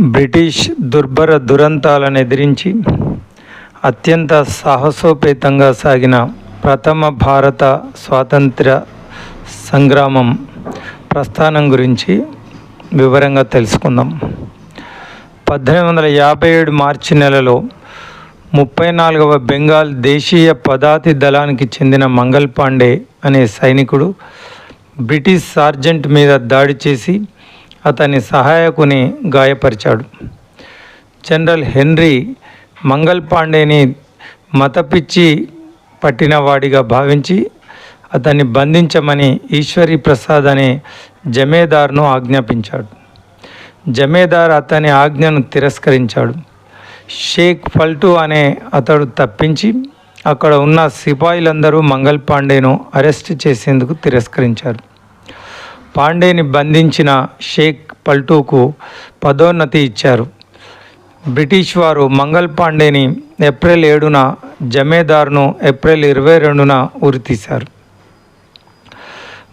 British దుర్భర దురంతాలను ఎదిరించి అత్యంత సాహసోపేతంగా సాగిన ప్రథమ భారత స్వాతంత్ర సంగ్రామం ప్రస్థానం గురించి వివరంగా తెలుసుకుందాం. పద్దెనిమిది వందల యాభై ఏడు మార్చి నెలలో ముప్పై నాలుగవ బెంగాల్ దేశీయ పదాతి దళానికి చెందిన మంగల్ పాండే అనే సైనికుడు బ్రిటిష్ సార్జెంట్ మీద దాడి చేసి అతని సహాయకుని గాయపరిచాడు. జనరల్ హెన్రీ మంగల్ పాండేని మతపిచ్చి పట్టినవాడిగా భావించి అతన్ని బంధించమని ఈశ్వరి ప్రసాద్ అనే జమేదార్ను ఆజ్ఞాపించాడు. జమేదార్ అతని ఆజ్ఞను తిరస్కరించాడు. షేక్ ఫల్టు అనే అతడు తప్పించి అక్కడ ఉన్న సిపాయిలందరూ మంగల్ పాండేను అరెస్ట్ చేసేందుకు తిరస్కరించారు. పాండేని బంధించిన షేక్ పల్టూకు పదోన్నతి ఇచ్చారు. బ్రిటిష్ వారు మంగల్ పాండేని ఏప్రిల్ ఏడున జమేదార్ను ఏప్రిల్ ఇరవై రెండున ఉరితీశారు.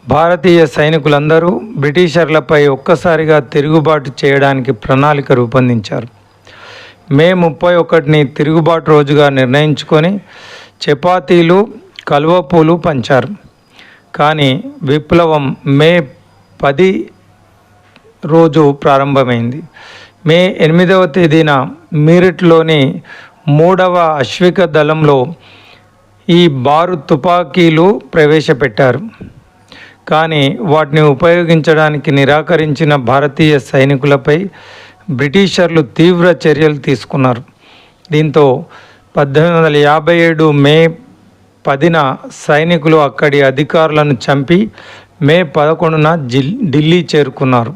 భారతీయ సైనికులందరూ బ్రిటిషర్లపై ఒక్కసారిగా తిరుగుబాటు చేయడానికి ప్రణాళిక రూపొందించారు. మే ముప్పై ఒకటిని తిరుగుబాటు రోజుగా నిర్ణయించుకొని చపాతీలు కలువపూలు పంచారు. కానీ విప్లవం మే పది రోజు ప్రారంభమైంది. మే ఎనిమిదవ తేదీన మీరట్లోని మూడవ అశ్విక దళంలో ఈ బారు తుపాకీలు ప్రవేశపెట్టారు. కానీ వాటిని ఉపయోగించడానికి నిరాకరించిన భారతీయ సైనికులపై బ్రిటిషర్లు తీవ్ర చర్యలు తీసుకున్నారు. దీంతో పద్దెనిమిది వందల యాభై ఏడు మే పదిన సైనికులు అక్కడి అధికారులను చంపి మే పదకొండున జిల్ ఢిల్లీ చేరుకున్నారు.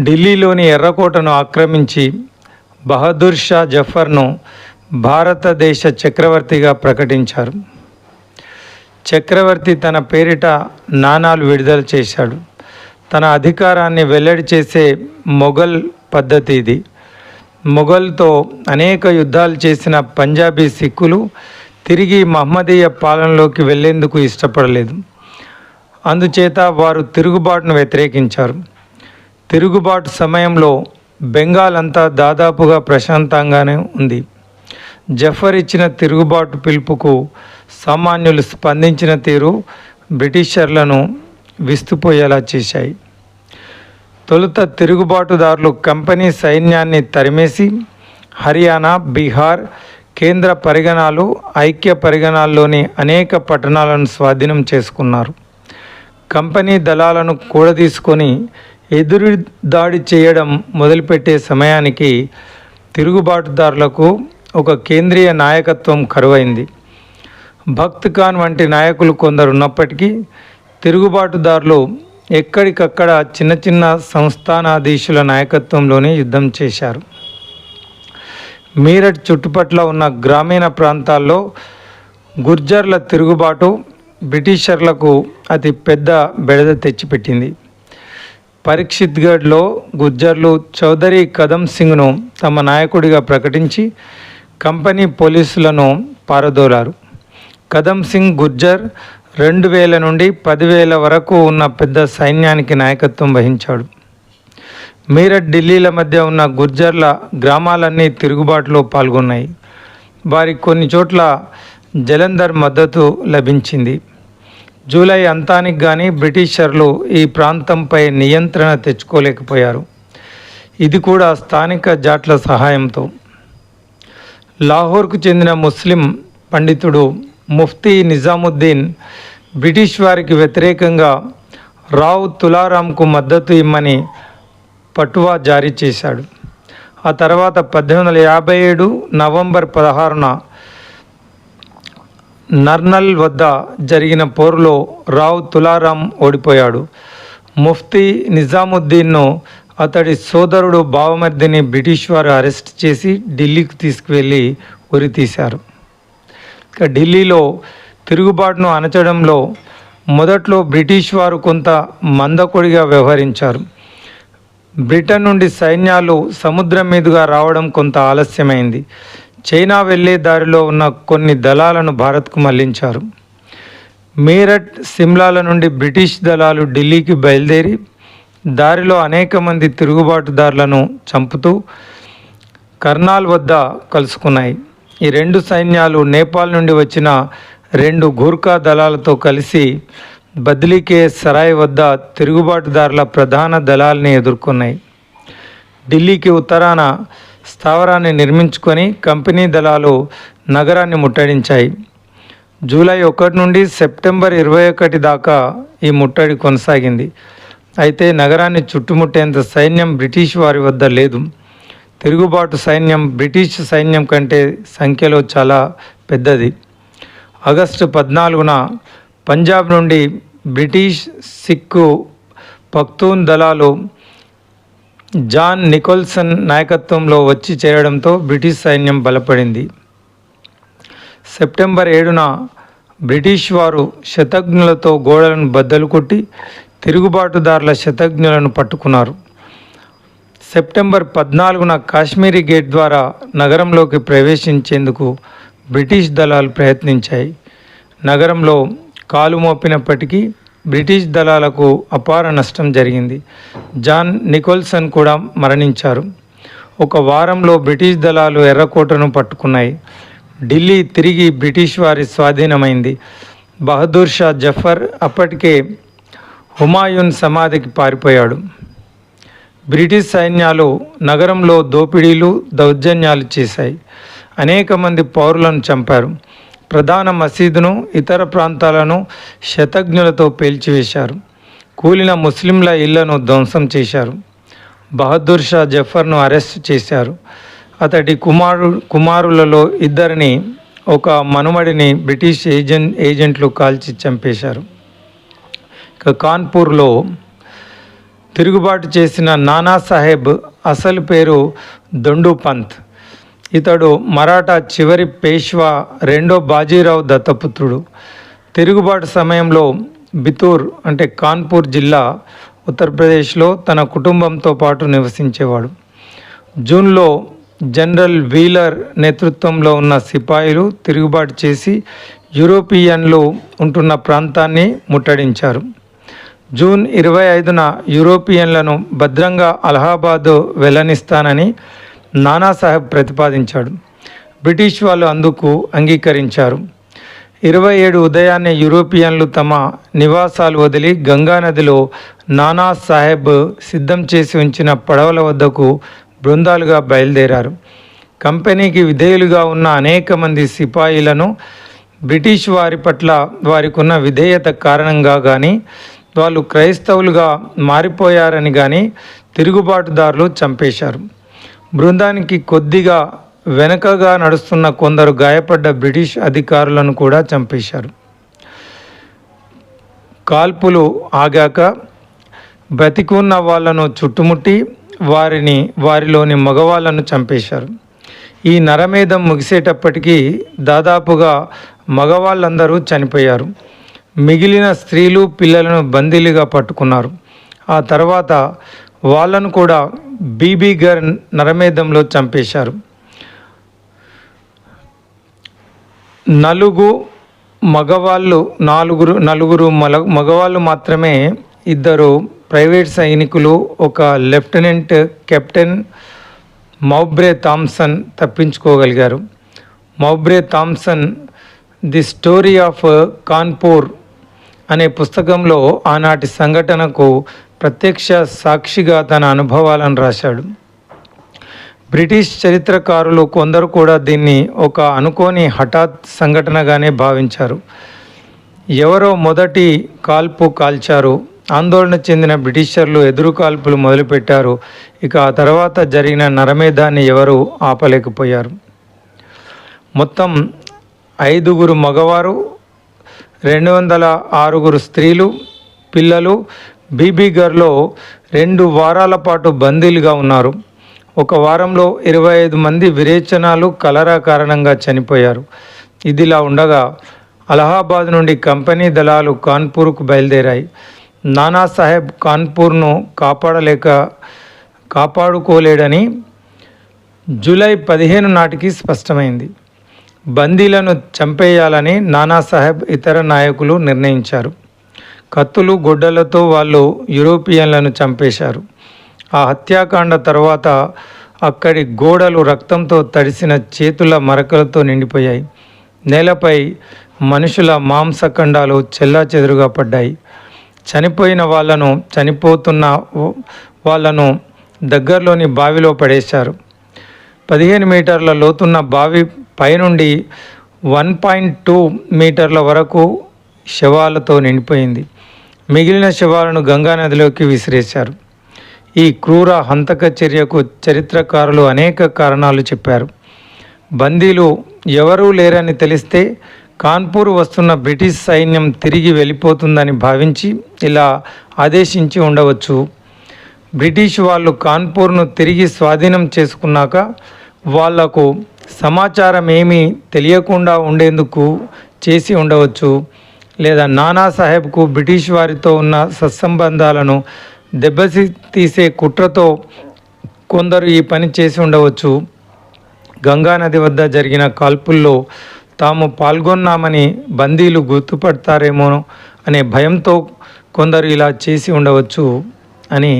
ఢిల్లీలోని ఎర్రకోటను ఆక్రమించి బహదూర్ షా జఫర్ను భారతదేశ చక్రవర్తిగా ప్రకటించారు. చక్రవర్తి తన పేరిట నాణాలు విడుదల చేశాడు. తన అధికారాన్ని వెల్లడి చేసే మొఘల్ పద్ధతి ఇది. మొఘల్తో అనేక యుద్ధాలు చేసిన పంజాబీ సిక్కులు తిరిగి మహమ్మదీయ పాలనలోకి వెళ్ళేందుకు ఇష్టపడలేదు. అందుచేత వారు తిరుగుబాటును వ్యతిరేకించారు. తిరుగుబాటు సమయంలో బెంగాల్ అంతా దాదాపుగా ప్రశాంతంగానే ఉంది. జఫర్ ఇచ్చిన తిరుగుబాటు పిలుపుకు సామాన్యులు స్పందించిన తీరు బ్రిటిషర్లను విస్తుపోయేలా చేశాయి. తొలుత తిరుగుబాటుదారులు కంపెనీ సైన్యాన్ని తరిమేసి హర్యానా బీహార్ కేంద్ర పరిగణాలు ఐక్య పరిగణాల్లోని అనేక పట్టణాలను స్వాధీనం చేసుకున్నారు. కంపెనీ దళాలను కూడదీసుకొని ఎదురు దాడి చేయడం మొదలుపెట్టే సమయానికి తిరుగుబాటుదారులకు ఒక కేంద్రీయ నాయకత్వం కరువైంది. భక్త్ ఖాన్ వంటి నాయకులు కొందరు ఉన్నప్పటికీ తిరుగుబాటుదారులు ఎక్కడికక్కడ చిన్న చిన్న సంస్థానాధీశుల నాయకత్వంలోనే యుద్ధం చేశారు. మీరట్ చుట్టుపట్ల ఉన్న గ్రామీణ ప్రాంతాల్లో గుర్జర్ల తిరుగుబాటు బ్రిటిషర్లకు అతి పెద్ద బెడద తెచ్చిపెట్టింది. పరీక్షిత్గఢ్లో గుర్జర్లు చౌదరి కదం సింగ్ను తమ నాయకుడిగా ప్రకటించి కంపెనీ పోలీసులను పారదోలారు. కదం సింగ్ గుర్జర్ రెండు వేల నుండి పదివేల వరకు ఉన్న పెద్ద సైన్యానికి నాయకత్వం వహించాడు. మీరట్ ఢిల్లీల మధ్య ఉన్న గుర్జర్ల గ్రామాలన్నీ తిరుగుబాటులో పాల్గొన్నాయి. వారికి కొన్ని చోట్ల జలంధర్ మద్దతు లభించింది. జూలై అంతానికి కానీ బ్రిటిషర్లు ఈ ప్రాంతంపై నియంత్రణ తెచ్చుకోలేకపోయారు. ఇది కూడా స్థానిక జాట్ల సహాయంతో. లాహోర్కు చెందిన ముస్లిం పండితుడు ముఫ్తీ నిజాముద్దీన్ బ్రిటిష్ వారికి వ్యతిరేకంగా రావు తులారాంకు మద్దతు ఇమ్మని పటువా జారీ చేశాడు. ఆ తర్వాత పద్దెనిమిది వందల యాభై ఏడు నవంబర్ పదహారున నర్నల్ వద్ద జరిగిన పోరులో రావు తులారాం ఓడిపోయాడు. ముఫ్తీ నిజాముద్దీన్ను అతడి సోదరుడు బావమర్దిని బ్రిటిష్ వారు అరెస్ట్ చేసి ఢిల్లీకి తీసుకువెళ్ళి ఉరితీశారు ఇక ఢిల్లీలో తిరుగుబాటును అణచడంలో మొదట్లో బ్రిటిష్ వారు కొంత మందకొడిగా వ్యవహరించారు. బ్రిటన్ నుండి సైన్యాలు సముద్రం మీదుగా రావడం కొంత ఆలస్యమైంది. చైనా వెళ్ళే దారిలో ఉన్న కొన్ని దళాలను భారత్కు మళ్ళించారు. మీరట్ సిమ్లాల నుండి బ్రిటిష్ దళాలు ఢిల్లీకి బయలుదేరి దారిలో అనేక మంది తిరుగుబాటుదారులను చంపుతూ కర్నాల్ వద్ద కలుసుకున్నాయి. ఈ రెండు సైన్యాలు నేపాల్ నుండి వచ్చిన రెండు గూర్ఖా దళాలతో కలిసి బద్లీకే సరాయ్ వద్ద తిరుగుబాటుదారుల ప్రధాన దళాల్ని ఎదుర్కొన్నాయి. ఢిల్లీకి ఉత్తరాన స్థావరాన్ని నిర్మించుకొని కంపెనీ దళాలు నగరాన్ని ముట్టడించాయి. జూలై ఒకటి నుండి సెప్టెంబర్ ఇరవై ఒకటి దాకా ఈ ముట్టడి కొనసాగింది. అయితే నగరాన్ని చుట్టుముట్టేంత సైన్యం బ్రిటిష్ వారి వద్ద లేదు. తిరుగుబాటు సైన్యం బ్రిటిష్ సైన్యం కంటే సంఖ్యలో చాలా పెద్దది. ఆగస్టు పద్నాలుగున పంజాబ్ నుండి బ్రిటిష్ సిక్కు పఖ్తూన్ దళాలు జాన్ నికోల్సన్ నాయకత్వంలో వచ్చి చేరడంతో బ్రిటిష్ సైన్యం బలపడింది. సెప్టెంబర్ ఏడున బ్రిటిష్ వారు శతజ్ఞులతో గోడలను బద్దలు కొట్టి తిరుగుబాటుదారుల శతజ్ఞులను పట్టుకున్నారు. సెప్టెంబర్ పద్నాలుగున కాశ్మీరీ గేట్ ద్వారా నగరంలోకి ప్రవేశించేందుకు బ్రిటిష్ దళాలు ప్రయత్నించాయి. నగరంలో కాలు మోపినప్పటికీ బ్రిటిష్ దళాలకు అపార నష్టం జరిగింది. జాన్ నికోల్సన్ కూడా మరణించారు. ఒక వారంలో బ్రిటిష్ దళాలు ఎర్రకోటను పట్టుకున్నాయి. ఢిల్లీ తిరిగి బ్రిటిష్ వారి స్వాధీనమైంది. బహదూర్ షా జఫర్ అప్పటికే హుమాయూన్ సమాధికి పారిపోయాడు. బ్రిటిష్ సైన్యాలు నగరంలో దోపిడీలు దౌర్జన్యాలు చేశాయి. అనేక మంది పౌరులను చంపారు. ప్రధాన మసీదును ఇతర ప్రాంతాలను శతజ్ఞులతో పేల్చివేశారు. కూలిన ముస్లింల ఇళ్ళను ధ్వంసం చేశారు. బహదూర్ షా జఫర్ను అరెస్ట్ చేశారు. అతడి కుమారు కుమారులలో ఇద్దరిని ఒక మనుమడిని బ్రిటిష్ ఏజెంట్ ఏజెంట్లు కాల్చి చంపేశారు. ఇక కాన్పూర్లో తిరుగుబాటు చేసిన నానా సాహెబ్ అసలు పేరు దొండు పంత్. ఇతడు మరాఠా చివరి పేష్వా రెండో బాజీరావు దత్తపుత్రుడు. తిరుగుబాటు సమయంలో బితూర్ అంటే కాన్పూర్ జిల్లా ఉత్తరప్రదేశ్లో తన కుటుంబంతో పాటు నివసించేవాడు. జూన్లో జనరల్ వీలర్ నేతృత్వంలో ఉన్న సిపాయిలు తిరుగుబాటు చేసి యూరోపియన్లు ఉంటున్న ప్రాంతాన్ని ముట్టడించారు. జూన్ ఇరవై ఐదున యూరోపియన్లను భద్రంగా అలహాబాద్ వెల్లనిస్తానని నానాసాహెబ్ ప్రతిపాదించాడు. బ్రిటిష్ వాళ్ళు అందుకు అంగీకరించారు. ఇరవై ఏడు ఉదయాన్నే యూరోపియన్లు తమ నివాసాలు వదిలి గంగానదిలో నానా సాహెబ్ సిద్ధం చేసి ఉంచిన పడవల వద్దకు బృందాలుగా బయలుదేరారు. కంపెనీకి విధేయులుగా ఉన్న అనేక మంది సిపాయిలను బ్రిటిష్ వారి పట్ల వారికి ఉన్న విధేయత కారణంగా కానీ వాళ్ళు క్రైస్తవులుగా మారిపోయారని కానీ తిరుగుబాటుదారులు చంపేశారు. బృందానికి కొద్దిగా వెనుకగా నడుస్తున్న కొందరు గాయపడ్డ బ్రిటిష్ అధికారులను కూడా చంపేశారు. కాల్పులు ఆగాక బ్రతికున్న వాళ్ళను చుట్టుముట్టి వారిని వారిలోని మగవాళ్ళను చంపేశారు. ఈ నరమేధం ముగిసేటప్పటికీ దాదాపుగా మగవాళ్ళందరూ చనిపోయారు. మిగిలిన స్త్రీలు పిల్లలను బందీలుగా పట్టుకున్నారు. ఆ తర్వాత వాళ్ళను కూడా బీబీ గారు నరమేధంలో చంపేశారు. నలుగు మగవాళ్ళు నాలుగురు నలుగురు మల మగవాళ్ళు మాత్రమే ఇద్దరు ప్రైవేట్ సైనికులు ఒక lieutenant captain Mowbray Thomson తప్పించుకోగలిగారు. Mowbray Thomson the story of Cawnpore అనే పుస్తకంలో ఆనాటి సంఘటనకు ప్రత్యక్ష సాక్షిగా తన అనుభవాలను రాశాడు. బ్రిటిష్ చరిత్రకారులు కొందరు కూడా దీన్ని ఒక అనుకోని హఠాత్ సంఘటనగానే భావించారు. ఎవరో మొదటి కాల్పు కాల్చారు. ఆందోళన చెందిన బ్రిటిషర్లు ఎదురు కాల్పులు మొదలుపెట్టారు. ఇక ఆ తర్వాత జరిగిన నరమేధాన్ని ఎవరు ఆపలేకపోయారు. మొత్తం ఐదుగురు మగవారు రెండు వందల ఆరుగురు స్త్రీలు పిల్లలు బీబీగర్లో రెండు వారాల పాటు బందీలుగా ఉన్నారు. ఒక వారంలో ఇరవై ఐదు మంది విరేచనాలు కలరా కారణంగా చనిపోయారు. ఇదిలా ఉండగా అలహాబాద్ నుండి కంపెనీ దళాలు కాన్పూర్కు బయలుదేరాయి. నానాసాహెబ్ కాన్పూర్ను కాపాడలేక కాపాడుకోలేడని జూలై పదిహేను నాటికి స్పష్టమైంది. బందీలను చంపేయాలని నానాసాహెబ్ ఇతర నాయకులు నిర్ణయించారు. కత్తులు గొడ్డలతో వాళ్ళు యూరోపియన్లను చంపేశారు. ఆ హత్యాకాండ తర్వాత అక్కడి గోడలు రక్తంతో తడిసిన చేతుల మరకలతో నిండిపోయాయి. నేలపై మనుషుల మాంసఖండాలు చెల్లాచెదురుగా పడ్డాయి. చనిపోయిన వాళ్ళను చనిపోతున్న వాళ్ళను దగ్గరలోని బావిలో పడేశారు. పదిహేను మీటర్ల లోతున్న బావి పైనుండి వన్ పాయింట్ టూ మీటర్ల వరకు శవాలతో నిండిపోయింది. మిగిలిన శవాలను గంగానదిలోకి విసిరేశారు. ఈ క్రూర హంతక చర్యకు చరిత్రకారులు అనేక కారణాలు చెప్పారు. బందీలు ఎవరూ లేరని తెలిస్తే కాన్పూర్ వస్తున్న బ్రిటిష్ సైన్యం తిరిగి వెళ్ళిపోతుందని భావించి ఇలా ఆదేశించి ఉండవచ్చు. బ్రిటిష్ వాళ్ళు కాన్పూర్ను తిరిగి స్వాధీనం చేసుకున్నాక వాళ్ళకు సమాచారం ఏమీ తెలియకుండా ఉండేందుకు చేసి ఉండవచ్చు. లేదా నానా సాహెబ్కు బ్రిటిష్ వారితో ఉన్న సత్సంబంధాలను దెబ్బసి తీసే కుట్రతో కొందరు ఈ పని చేసి ఉండవచ్చు. గంగా నది వద్ద జరిగిన కాల్పుల్లో తాము పాల్గొన్నామని బందీలు గుర్తుపడతారేమో అనే భయంతో కొందరు ఇలా చేసి ఉండవచ్చు అని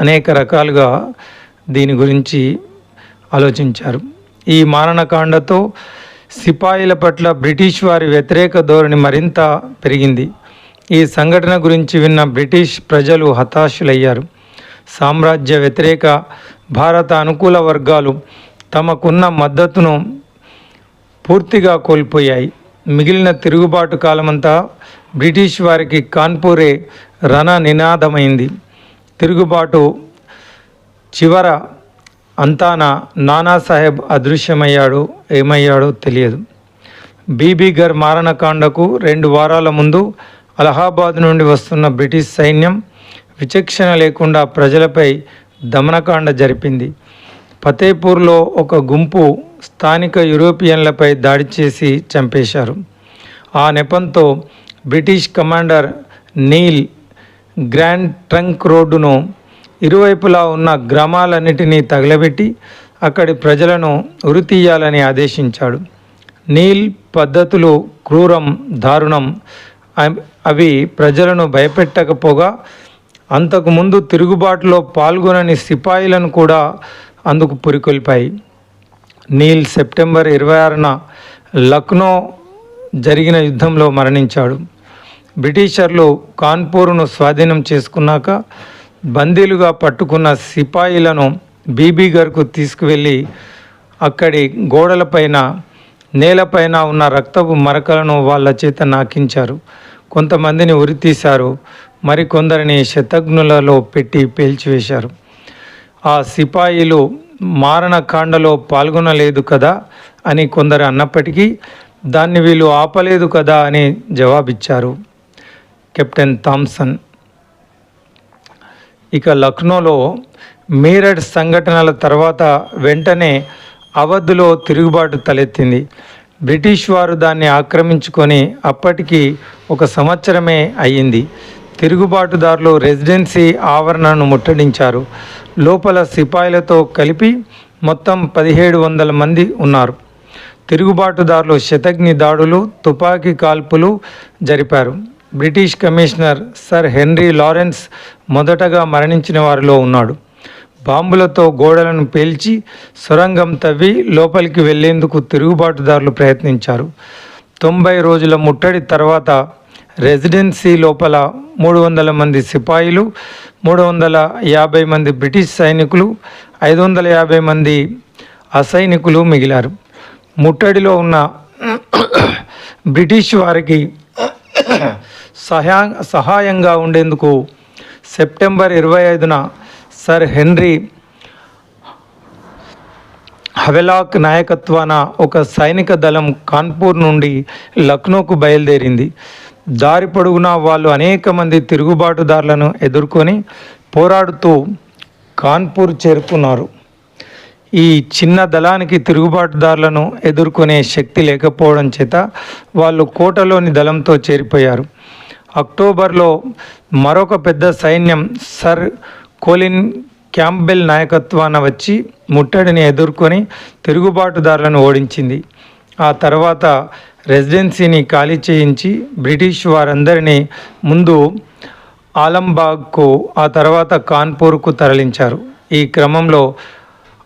అనేక రకాలుగా దీని గురించి ఆలోచించారు. ఈ మారణకాండతో సిపాయిల పట్ల బ్రిటిష్ వారి వ్యతిరేక ధోరణి మరింత పెరిగింది. ఈ సంఘటన గురించి విన్న బ్రిటిష్ ప్రజలు హతాశులయ్యారు. సామ్రాజ్య వ్యతిరేక భారత అనుకూల వర్గాలు తమకున్న మద్దతును పూర్తిగా కోల్పోయాయి. మిగిలిన తిరుగుబాటు కాలమంతా బ్రిటిష్ వారికి కాన్పూరే రణ నినాదమైంది తిరుగుబాటు చివర అంతాన నానాసాహెబ్ అదృశ్యమయ్యాడు ఏమయ్యాడో తెలియదు. బీబీగర్ మారణకాండకు రెండు వారాల ముందు అలహాబాద్ నుండి వస్తున్న బ్రిటిష్ సైన్యం విచక్షణ లేకుండా ప్రజలపై దమనకాండ జరిపింది. ఫతేపూర్లో ఒక గుంపు స్థానిక యూరోపియన్లపై దాడి చేసి చంపేశారు. ఆ నెపంతో British commander Neill grand trunk రోడ్డును ఇరువైపులా ఉన్న గ్రామాలన్నిటినీ తగలబెట్టి అక్కడి ప్రజలను ఉరితీయాలని ఆదేశించాడు. నీల్ పద్ధతులు క్రూరం దారుణం. అవి ప్రజలను భయపెట్టకపోగా అంతకుముందు తిరుగుబాటులో పాల్గొనని సిపాయిలను కూడా అందుకు పురికొల్పాయి. నీల్ సెప్టెంబర్ ఇరవై ఆరున లక్నో జరిగిన యుద్ధంలో మరణించాడు. బ్రిటిషర్లు కాన్పూర్ను స్వాధీనం చేసుకున్నాక బందీలుగా పట్టుకున్న సిపాయిలను బీబీగర్కు తీసుకువెళ్ళి అక్కడి గోడలపైన నేలపైన ఉన్న రక్తపు మరకలను వాళ్ళ చేత నాకించారు. కొంతమందిని ఉరితీశారు. మరికొందరిని శతఘ్నులలో పెట్టి పేల్చివేశారు. ఆ సిపాయిలు మారణకాండలో పాల్గొనలేదు కదా అని కొందరు అన్నప్పటికీ దాన్ని వీళ్ళు ఆపలేదు కదా అని జవాబిచ్చారు. కెప్టెన్ థామ్సన్ ఇక లక్నోలో మీరట్ సంఘటనల తర్వాత వెంటనే అవధులో తిరుగుబాటు తలెత్తింది. బ్రిటిష్ వారు దాన్ని ఆక్రమించుకొని అప్పటికి ఒక సంవత్సరమే అయ్యింది. తిరుగుబాటుదారులు రెసిడెన్సీ ఆవరణను ముట్టడించారు. లోపల సిపాయిలతో కలిపి మొత్తం పదిహేడు వందల మంది ఉన్నారు. తిరుగుబాటుదారులు శతఘ్ని దాడులు తుపాకీ కాల్పులు జరిపారు. British commissioner sir Henry Lawrence మొదటగా మరణించిన వారిలో ఉన్నాడు. బాంబులతో గోడలను పేల్చి సొరంగం తవ్వి లోపలికి వెళ్ళేందుకు తిరుగుబాటుదారులు ప్రయత్నించారు. తొంభై రోజుల ముట్టడి తర్వాత రెసిడెన్సీ లోపల మూడు వందల మంది సిపాయిలు మూడు వందల యాభై మంది బ్రిటిష్ సైనికులు ఐదు వందల యాభై మంది అసైనికులు మిగిలారు. ముట్టడిలో ఉన్న బ్రిటిష్ వారికి సహా సహాయంగా ఉండేందుకు సెప్టెంబర్ ఇరవై ఐదున సర్ హెన్రీ హవెలాక్ నాయకత్వాన ఒక సైనిక దళం కాన్పూర్ నుండి లక్నోకు బయలుదేరింది. దారి పొడుగునా వాళ్ళు అనేక మంది తిరుగుబాటుదారులను ఎదుర్కొని పోరాడుతూ కాన్పూర్ చేరుకున్నారు. ఈ చిన్న దళానికి తిరుగుబాటుదారులను ఎదుర్కొనే శక్తి లేకపోవడం చేత వాళ్ళు కోటలోని దళంతో చేరిపోయారు. అక్టోబర్లో మరొక పెద్ద సైన్యం సర్ కోలిన్ క్యాంబెల్ నాయకత్వాన వచ్చి ముట్టడిని ఎదుర్కొని తిరుగుబాటుదారులను ఓడించింది. ఆ తర్వాత రెసిడెన్సీని ఖాళీ చేయించి బ్రిటిష్ వారందరినీ ముందు ఆలంబాగ్కు ఆ తర్వాత కాన్పూర్కు తరలించారు. ఈ క్రమంలో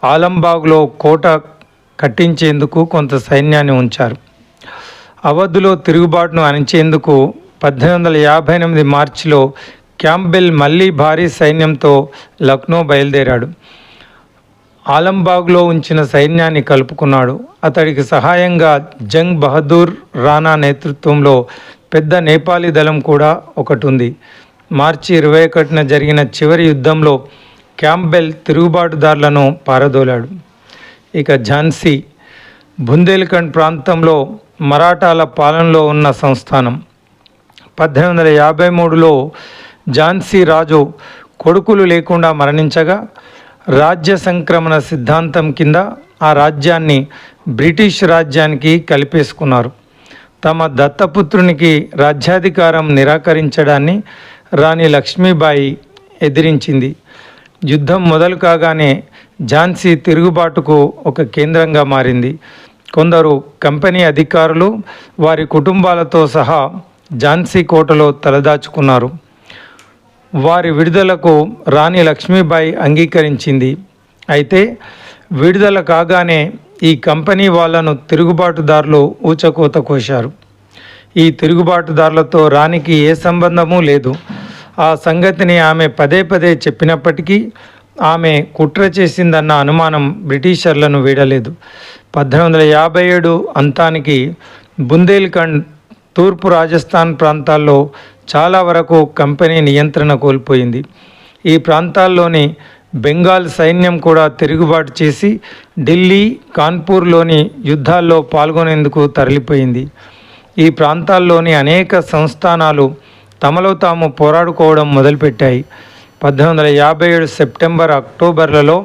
ఆలంబాగ్లో కోట కట్టించేందుకు కొంత సైన్యాన్ని ఉంచారు. అవధులో తిరుగుబాటును అణించేందుకు పద్దెనిమిది వందల యాభై ఎనిమిది మార్చిలో క్యాంబెల్ మళ్ళీ భారీ సైన్యంతో లక్నో బయలుదేరాడు. ఆలంబాగ్లో ఉంచిన సైన్యాన్ని కలుపుకున్నాడు. అతడికి సహాయంగా జంగ్ బహదూర్ రాణా నేతృత్వంలో పెద్ద నేపాలీ దళం కూడా ఒకటి ఉంది మార్చి ఇరవై ఒకటిన జరిగిన చివరి యుద్ధంలో క్యాంబెల్ తిరుగుబాటుదారులను పారదోలాడు. ఇక ఝాన్సీ బుందేల్ఖండ్ ప్రాంతంలో మరాఠాల పాలనలో ఉన్న సంస్థానం. పద్దెనిమిది వందల యాభై మూడులో ఝాన్సీ రాజు కొడుకులు లేకుండా మరణించగా రాజ్య సంక్రమణ సిద్ధాంతం కింద ఆ రాజ్యాన్ని బ్రిటిష్ రాజ్యానికి కలిపేసుకున్నారు. తమ దత్తపుత్రునికి రాజ్యాధికారం నిరాకరించడాన్ని రాణి లక్ష్మీబాయి ఎదిరించింది. యుద్ధం మొదలు కాగానే ఝాన్సీ తిరుగుబాటుకు ఒక కేంద్రంగా మారింది. కొందరు కంపెనీ అధికారులు వారి కుటుంబాలతో సహా ఝాన్సీ కోటలో తలదాచుకున్నారు. వారి విడుదలకు రాణి లక్ష్మీబాయి అంగీకరించింది. అయితే విడుదల కాగానే ఈ కంపెనీ వాళ్ళను తిరుగుబాటుదారులు ఊచకోత కోశారు. ఈ తిరుగుబాటుదారులతో రాణికి ఏ సంబంధము లేదు. ఆ సంగతిని ఆమె పదే పదే చెప్పినప్పటికీ ఆమె కుట్ర చేసిందన్న అనుమానం బ్రిటిషర్లను వీడలేదు. పద్దెనిమిది వందల యాభై ఏడు అంతానికి బుందేల్ఖండ్ తూర్పు రాజస్థాన్ ప్రాంతాల్లో చాలా వరకు కంపెనీ నియంత్రణ కోల్పోయింది. ఈ ప్రాంతాల్లోని బెంగాల్ సైన్యం కూడా తిరుగుబాటు చేసి ఢిల్లీ కాన్పూర్లోని యుద్ధాల్లో పాల్గొనేందుకు తరలిపోయింది. ఈ ప్రాంతాల్లోని అనేక సంస్థానాలు తమలో తాము పోరాడుకోవడం మొదలుపెట్టాయి. పద్దెనిమిది వందల యాభై ఏడు సెప్టెంబర్ అక్టోబర్లలో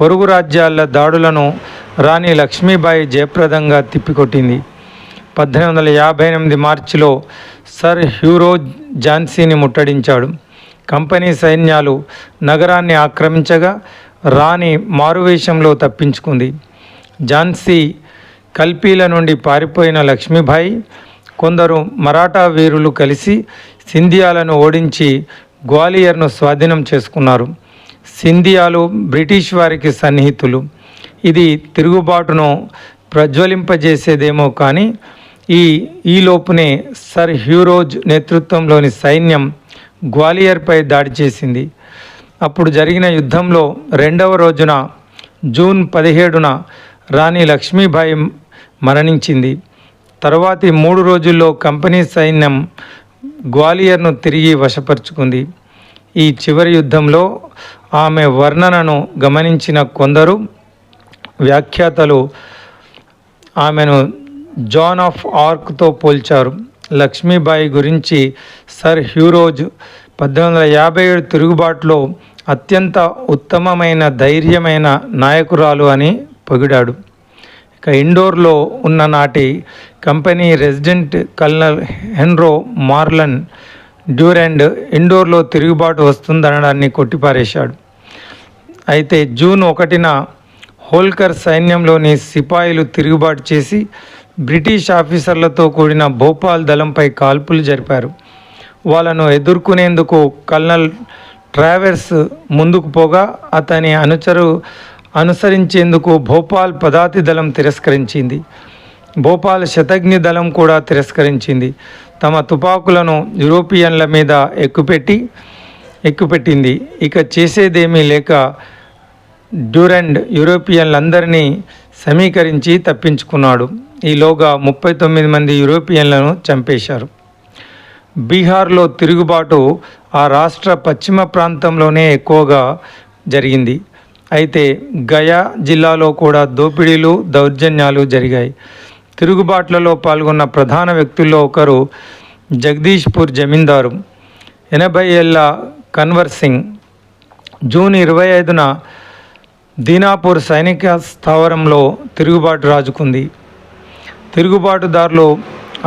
పొరుగు రాజ్యాల దాడులను రాణి లక్ష్మీబాయి జయప్రదంగా తిప్పికొట్టింది. పద్దెనిమిది వందల యాభై ఎనిమిది మార్చిలో సర్ హ్యూరో ఝాన్సీని ముట్టడించాడు. కంపెనీ సైన్యాలు నగరాన్ని ఆక్రమించగా రాణి మారువేషంలో తప్పించుకుంది. ఝాన్సీ కల్పీల నుండి పారిపోయిన లక్ష్మీబాయి కొందరు మరాఠా వీరులు కలిసి సింధియాలను ఓడించి గ్వాలియర్ను స్వాధీనం చేసుకున్నారు. సింధియాలు బ్రిటిష్ వారికి సన్నిహితులు. ఇది తిరుగుబాటును ప్రజ్వలింపజేసేదేమో కానీ ఈ ఈలోపునే సర్ హ్యూరోజ్ నేతృత్వంలోని సైన్యం గ్వాలియర్పై దాడి చేసింది. అప్పుడు జరిగిన యుద్ధంలో రెండవ రోజున జూన్ పదిహేడున రాణి లక్ష్మీబాయి మరణించింది. తరువాతి మూడు రోజుల్లో కంపెనీ సైన్యం గ్వాలియర్ను తిరిగి వశపరుచుకుంది. ఈ చివరి యుద్ధంలో ఆమె వర్ణనను గమనించిన కొందరు వ్యాఖ్యాతలు ఆమెను జాన్ ఆఫ్ ఆర్క్తో పోల్చారు. లక్ష్మీబాయి గురించి సర్ హ్యూరోజ్ పద్దెనిమిది వందల యాభై ఏడు తిరుగుబాటులో అత్యంత ఉత్తమమైన ధైర్యమైన నాయకురాలు అని పొగిడాడు. ఇక ఇండోర్లో ఉన్న నాటి company resident colonel Henry Marion Durand ఇండోర్లో తిరుగుబాటు వస్తుందనడాన్ని కొట్టిపారేశాడు. అయితే జూన్ ఒకటిన హోల్కర్ సైన్యంలోని సిపాయిలు తిరుగుబాటు చేసి బ్రిటిష్ ఆఫీసర్లతో కూడిన భోపాల్ దళంపై కాల్పులు జరిపారు. వాళ్ళను ఎదుర్కొనేందుకు కల్నల్ ట్రావెర్స్ ముందుకు పోగా అతని అనుచరు అనుసరించేందుకు భోపాల్ పదాతి దళం తిరస్కరించింది. భోపాల్ శతఘ్ని దళం కూడా తిరస్కరించింది. తమ తుపాకులను యూరోపియన్ల మీద ఎక్కుపెట్టి ఎక్కుపెట్టింది. ఇక చేసేదేమీ లేక డ్యూరెండ్ యూరోపియన్లందరినీ సమీకరించి తప్పించుకున్నాడు. ఈలోగా ముప్పై తొమ్మిది మంది యూరోపియన్లను చంపేశారు. బీహార్లో తిరుగుబాటు ఆ రాష్ట్ర పశ్చిమ ప్రాంతంలోనే ఎక్కువగా జరిగింది. అయితే గయా జిల్లాలో కూడా దోపిడీలు దౌర్జన్యాలు జరిగాయి. తిరుగుబాట్లలో పాల్గొన్న ప్రధాన వ్యక్తుల్లో ఒకరు జగదీష్పూర్ జమీందారు. ఎనభై ఏళ్ళ కన్వర్ సింగ్ జూన్ ఇరవై ఐదున దీనాపూర్ సైనిక స్థావరంలో తిరుగుబాటు రాజుకుంది. తిరుగుబాటుదారులు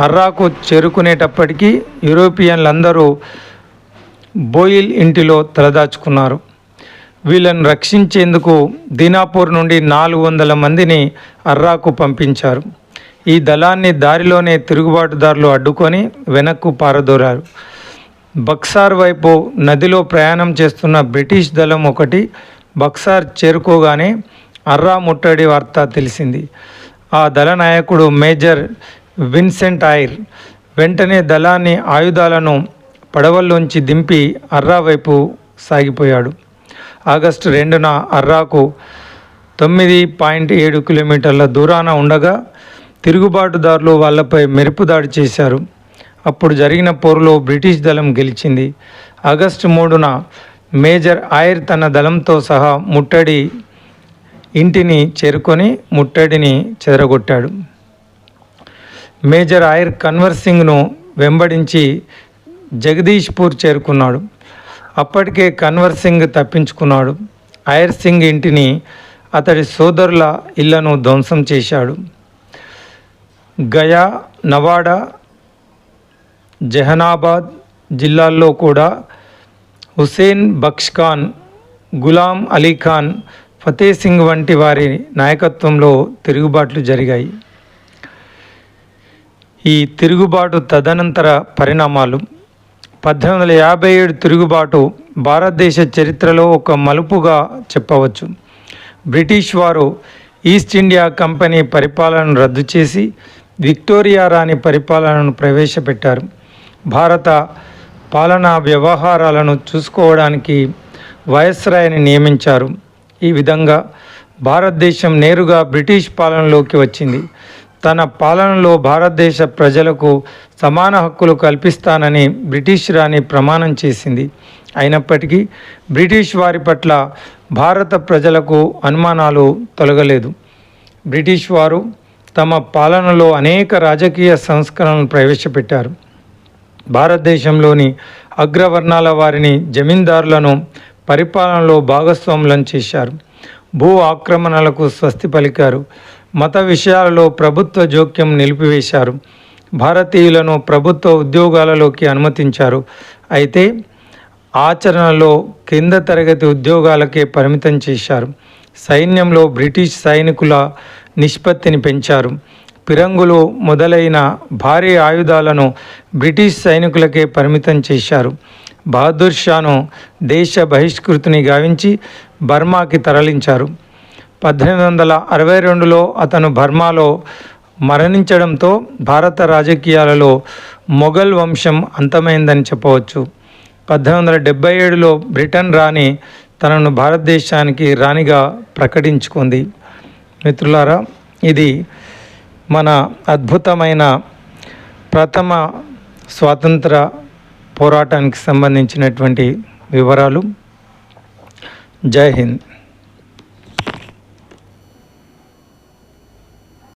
అర్రాకు చేరుకునేటప్పటికీ యూరోపియన్లందరూ బోయిల్ ఇంటిలో తలదాచుకున్నారు. వీళ్ళను రక్షించేందుకు దీనాపూర్ నుండి నాలుగు వందల మందిని అర్రాకు పంపించారు. ఈ దళాన్ని దారిలోనే తిరుగుబాటుదారులు అడ్డుకొని వెనక్కు పారదోరారు. బక్సార్ వైపు నదిలో ప్రయాణం చేస్తున్న బ్రిటిష్ దళం ఒకటి బక్సార్ చేరుకోగానే అర్రా ముట్టడి వార్త తెలిసింది. ఆ దళ నాయకుడు మేజర్ విన్సెంట్ ఐర్ వెంటనే దళాన్ని ఆయుధాలను పడవల్లోంచి దింపి అర్రా వైపు సాగిపోయాడు. ఆగస్టు రెండున అర్రాకు తొమ్మిది పాయింట్ ఏడు కిలోమీటర్ల దూరాన ఉండగా తిరుగుబాటుదారులు వాళ్ళపై మెరుపు దాడి చేశారు. అప్పుడు జరిగిన పోరులో బ్రిటిష్ దళం గెలిచింది. ఆగస్టు మూడున మేజర్ ఐర్ తన దళంతో సహా ముట్టడి ఇంటిని చేరుకొని ముట్టడిని చెదరగొట్టాడు. మేజర్ ఆయర్ కన్వర్ సింగ్ను వెంబడించి జగదీష్పూర్ చేరుకున్నాడు. అప్పటికే కన్వర్ సింగ్ తప్పించుకున్నాడు. ఆయర్ సింగ్ ఇంటిని అతడి సోదరుల ఇళ్ళను ధ్వంసం చేశాడు. గయా నవాడా జహనాబాద్ జిల్లాల్లో కూడా హుసేన్ బక్ష్ ఖాన్ గులాం అలీ ఖాన్ ఫతే సింగ్ వంటి వారి నాయకత్వంలో తిరుగుబాట్లు జరిగాయి. ఈ తిరుగుబాటు తదనంతర పరిణామాలు. పద్దెనిమిది వందల యాభై ఏడు తిరుగుబాటు భారతదేశ చరిత్రలో ఒక మలుపుగా చెప్పవచ్చు. బ్రిటిష్ వారు ఈస్ట్ ఇండియా కంపెనీ పరిపాలనను రద్దు చేసి విక్టోరియా రాణి పరిపాలనను ప్రవేశపెట్టారు. భారత పాలనా వ్యవహారాలను చూసుకోవడానికి వయస్రాయని నియమించారు. ఈ విధంగా భారతదేశం నేరుగా బ్రిటిష్ పాలనలోకి వచ్చింది. తన పాలనలో భారతదేశ ప్రజలకు సమాన హక్కులు కల్పిస్తానని బ్రిటిష్ రాణి ప్రమాణం చేసింది. అయినప్పటికీ బ్రిటిష్ వారి పట్ల భారత ప్రజలకు అనుమానాలు తొలగలేదు. బ్రిటిష్ వారు తమ పాలనలో అనేక రాజకీయ సంస్కరణలు ప్రవేశపెట్టారు. భారతదేశంలోని అగ్రవర్ణాల వారిని జమీందారులను పరిపాలనలో భాగస్వాములను చేశారు. భూ ఆక్రమణలకు స్వస్తి పలికారు. మత విషయాలలో ప్రభుత్వ జోక్యం నిలిపివేశారు. భారతీయులను ప్రభుత్వ ఉద్యోగాలలోకి అనుమతించారు. అయితే ఆచరణలో కింద తరగతి ఉద్యోగాలకే పరిమితం చేశారు. సైన్యంలో బ్రిటిష్ సైనికుల నిష్పత్తిని పెంచారు. పిరంగులు మొదలైన భారీ ఆయుధాలను బ్రిటిష్ సైనికులకే పరిమితం చేశారు. బహదూర్ షాను దేశ బహిష్కృతిని గావించి బర్మాకి తరలించారు. పద్దెనిమిది వందల అరవై రెండులో అతను బర్మాలో మరణించడంతో భారత రాజకీయాలలో మొఘల్ వంశం అంతమైందని చెప్పవచ్చు. పద్దెనిమిది వందల డెబ్బై ఏడులో బ్రిటన్ రాణి తనను భారతదేశానికి రాణిగా ప్రకటించుకుంది. మిత్రులారా ఇది మన అద్భుతమైన ప్రథమ స్వాతంత్ర పోరాటానికి సంబంధించినటువంటి వివరాలు. జై హింద్.